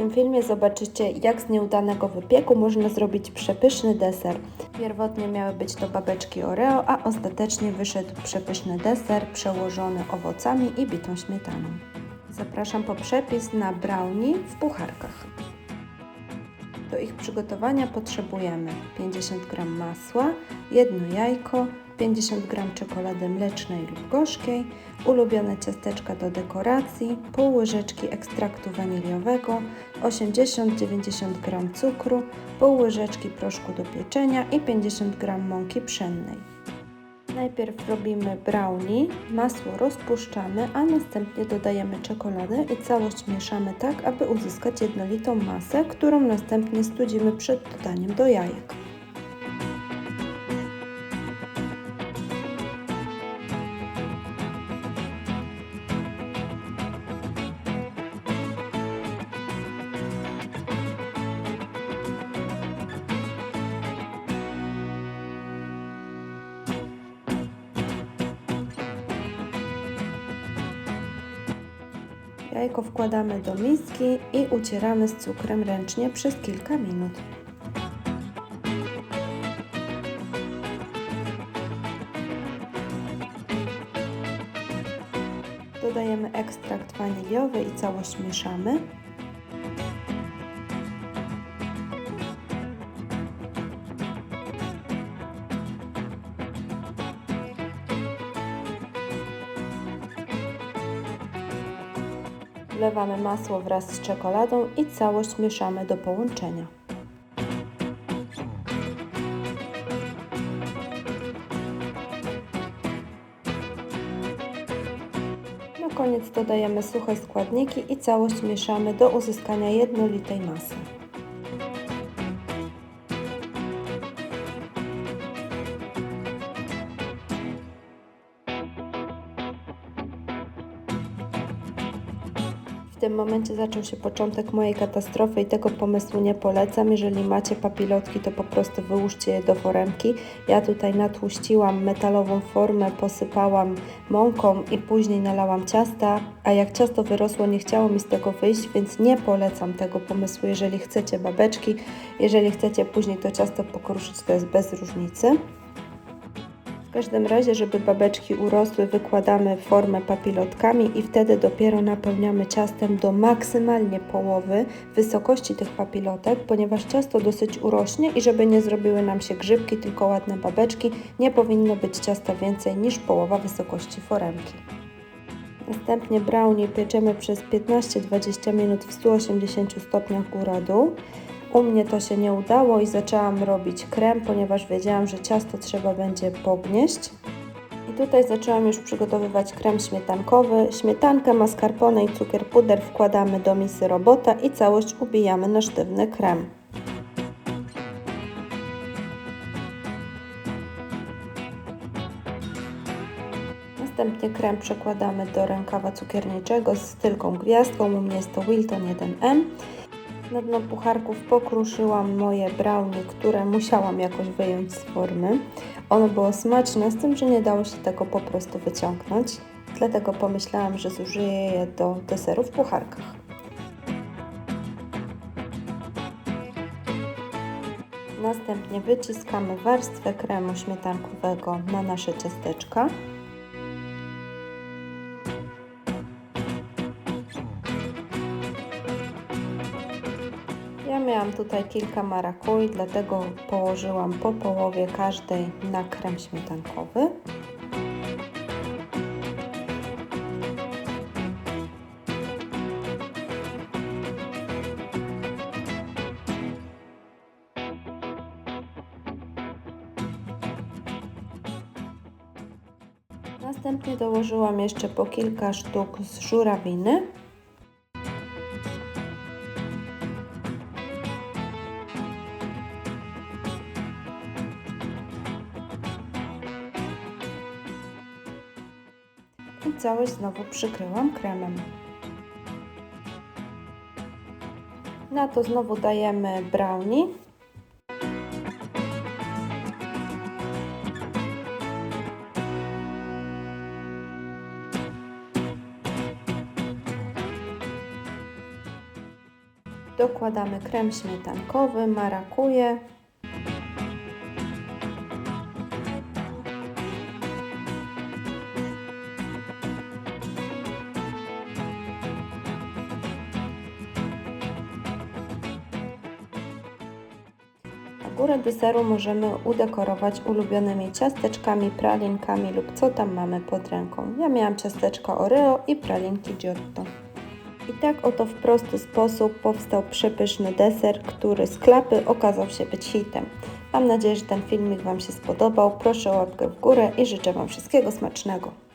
tym filmie zobaczycie, jak z nieudanego wypieku można zrobić przepyszny deser. Pierwotnie miały być to babeczki Oreo, a ostatecznie wyszedł przepyszny deser przełożony owocami i bitą śmietaną. Zapraszam po przepis na brownie w pucharkach. Do ich przygotowania potrzebujemy 50 g masła, jedno jajko, 50 g czekolady mlecznej lub gorzkiej, ulubione ciasteczka do dekoracji, pół łyżeczki ekstraktu waniliowego, 80-90 g cukru, pół łyżeczki proszku do pieczenia i 50 g mąki pszennej. Najpierw robimy brownie, masło rozpuszczamy, a następnie dodajemy czekoladę i całość mieszamy tak, aby uzyskać jednolitą masę, którą następnie studzimy przed dodaniem do jajek. Jajko wkładamy do miski i ucieramy z cukrem ręcznie przez kilka minut. Dodajemy ekstrakt waniliowy i całość mieszamy. Wlewamy masło wraz z czekoladą i całość mieszamy do połączenia. Na koniec dodajemy suche składniki i całość mieszamy do uzyskania jednolitej masy. W tym momencie zaczął się początek mojej katastrofy i tego pomysłu nie polecam. Jeżeli macie papilotki, to po prostu wyłóżcie je do foremki. Ja tutaj natłuściłam metalową formę, posypałam mąką i później nalałam ciasta, a jak ciasto wyrosło, nie chciało mi z tego wyjść, więc nie polecam tego pomysłu, jeżeli chcecie babeczki. Jeżeli chcecie później to ciasto pokruszyć, to jest bez różnicy. W każdym razie, żeby babeczki urosły, wykładamy formę papilotkami i wtedy dopiero napełniamy ciastem do maksymalnie połowy wysokości tych papilotek, ponieważ ciasto dosyć urośnie i żeby nie zrobiły nam się grzybki, tylko ładne babeczki, nie powinno być ciasta więcej niż połowa wysokości foremki. Następnie brownie pieczemy przez 15-20 minut w 180 stopniach góra-dół. U mnie to się nie udało i zaczęłam robić krem, ponieważ wiedziałam, że ciasto trzeba będzie pognieść. I tutaj zaczęłam już przygotowywać krem śmietankowy. Śmietankę, mascarpone i cukier puder wkładamy do misy robota i całość ubijamy na sztywny krem. Następnie krem przekładamy do rękawa cukierniczego z tylką gwiazdką. U mnie jest to Wilton 1M. Na dno pucharków pokruszyłam moje brownie, które musiałam jakoś wyjąć z formy. Ono było smaczne, z tym, że nie dało się tego po prostu wyciągnąć. Dlatego pomyślałam, że zużyję je do deseru w pucharkach. Następnie wyciskamy warstwę kremu śmietankowego na nasze ciasteczka. Miałam tutaj kilka marakuj, dlatego położyłam po połowie każdej na krem śmietankowy. Następnie dołożyłam jeszcze po kilka sztuk z żurawiny. I całość znowu przykryłam kremem. Na to znowu dajemy brownie. Dokładamy krem śmietankowy, marakuję. Górę deseru możemy udekorować ulubionymi ciasteczkami, pralinkami lub co tam mamy pod ręką. Ja miałam ciasteczko Oreo i pralinki Giotto. I tak oto w prosty sposób powstał przepyszny deser, który z klapy okazał się być hitem. Mam nadzieję, że ten filmik Wam się spodobał. Proszę o łapkę w górę i życzę Wam wszystkiego smacznego.